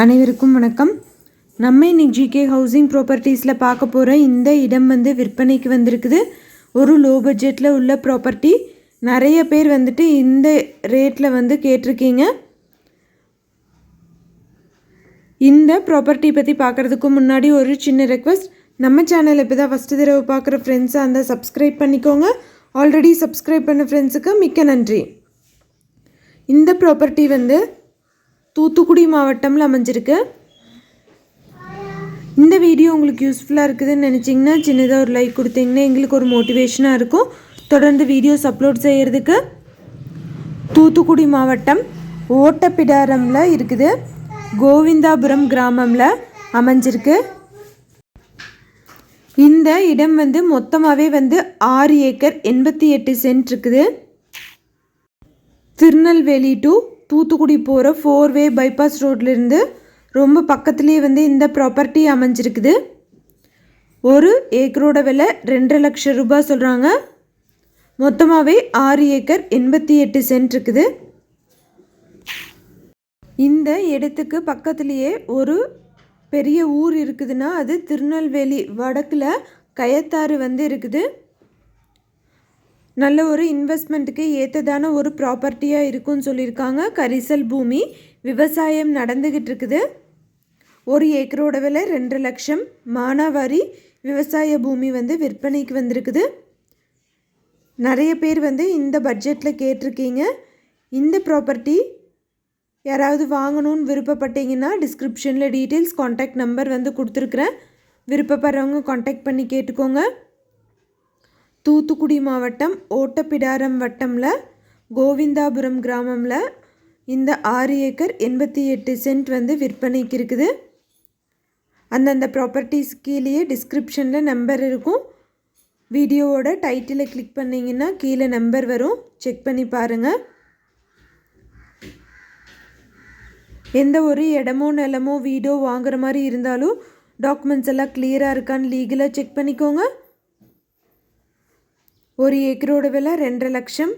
அனைவருக்கும் வணக்கம். நம்ம இன்னைக்கு ஜிகே ஹவுசிங் ப்ராப்பர்ட்டிஸில் பார்க்க போகிற இந்த இடம் வந்து விற்பனைக்கு வந்திருக்குது. ஒரு லோ பட்ஜெட்டில் உள்ள ப்ராப்பர்ட்டி நிறைய பேர் வந்துட்டு இந்த ரேட்டில் வந்து கேட்டிருக்கீங்க. இந்த ப்ராப்பர்ட்டி பற்றி பார்க்குறதுக்கு முன்னாடி ஒரு சின்ன ரெக்வஸ்ட் நம்ம சேனல் இப்போ தான் ஃபஸ்ட்டு தடவை பார்க்குற ஃப்ரெண்ட்ஸாக இருந்தால் சப்ஸ்கிரைப் பண்ணிக்கோங்க. ஆல்ரெடி சப்ஸ்கிரைப் பண்ண ஃப்ரெண்ட்ஸுக்கு மிக்க நன்றி. இந்த ப்ராப்பர்ட்டி வந்து தூத்துக்குடி மாவட்டம்ல அமைஞ்சிருக்கு. இந்த வீடியோ உங்களுக்கு யூஸ்ஃபுல்லாக இருக்குதுன்னு நினச்சிங்கன்னா சின்னதாக ஒரு லைக் கொடுத்தீங்கன்னா எங்களுக்கு ஒரு மோட்டிவேஷனாக இருக்கும். தொடர்ந்து வீடியோஸ் அப்லோட் செய்கிறதுக்கு தூத்துக்குடி மாவட்டம் ஓட்டப்பிடாரமில் இருக்குது. கோவிந்தாபுரம் கிராமம்ல அமைஞ்சிருக்கு. இந்த இடம் வந்து மொத்தமாகவே வந்து ஆறு ஏக்கர் எண்பத்தி எட்டு சென்ட் இருக்குது. திருநெல்வேலி டு தூத்துக்குடி போகிற ஃபோர் வே பைபாஸ் ரோட்லேருந்து ரொம்ப பக்கத்துலேயே வந்து இந்த ப்ராப்பர்ட்டி அமைஞ்சிருக்குது. ஒரு ஏக்கரோட விலை ரெண்டரை லட்சம் ரூபாய் சொல்கிறாங்க மொத்தமாகவே ஆறு ஏக்கர் எண்பத்தி எட்டு சென்ட் இருக்குது. இந்த இடத்துக்கு பக்கத்துலேயே ஒரு பெரிய ஊர் இருக்குதுன்னா அது திருநெல்வேலி வடக்கில் கயத்தாறு வந்து இருக்குது. நல்ல ஒரு இன்வெஸ்ட்மெண்ட்டுக்கு ஏற்றதான ஒரு ப்ராப்பர்ட்டியாக இருக்கும்னு சொல்லியிருக்காங்க. கரிசல் பூமி விவசாயம் நடந்துக்கிட்டு இருக்குது ஒரு ஏக்கரோட விலை ரெண்டு லட்சம். மானாவாரி விவசாய பூமி வந்து விற்பனைக்கு வந்திருக்குது. நிறைய பேர் வந்து இந்த பட்ஜெட்டில் கேட்டிருக்கீங்க. இந்த ப்ராப்பர்ட்டி யாராவது வாங்கணும்னு விருப்பப்பட்டீங்கன்னா டிஸ்கிரிப்ஷனில் டீட்டெயில்ஸ் காண்டாக்ட் நம்பர் வந்து கொடுத்துருக்குறேன். விருப்பப்படுறவங்க காண்டாக்ட் பண்ணி கேட்டுக்கோங்க. தூத்துக்குடி மாவட்டம் ஓட்டப்பிடாரம் வட்டமில் கோவிந்தாபுரம் கிராமமில் இந்த ஆறு ஏக்கர் எண்பத்தி எட்டு சென்ட் வந்து விற்பனைக்கு இருக்குது. அந்தந்த ப்ராப்பர்ட்டிஸ் கீழேயே டிஸ்கிரிப்ஷனில் நம்பர் இருக்கும். வீடியோவோட டைட்டிலை கிளிக் பண்ணிங்கன்னா கீழே நம்பர் வரும். செக் பண்ணி பாருங்கள் எந்த ஒரு இடமோ நிலமோ வீடோ வாங்குற மாதிரி இருந்தாலும் டாக்குமெண்ட்ஸ் எல்லாம் கிளியராக இருக்கான்னு லீகலாக செக் பண்ணிக்கோங்க. ஒரு ஏக்கரோட விலை ரெண்டரை லட்சம்.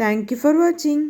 தேங்க்யூ ஃபார் வாட்சிங்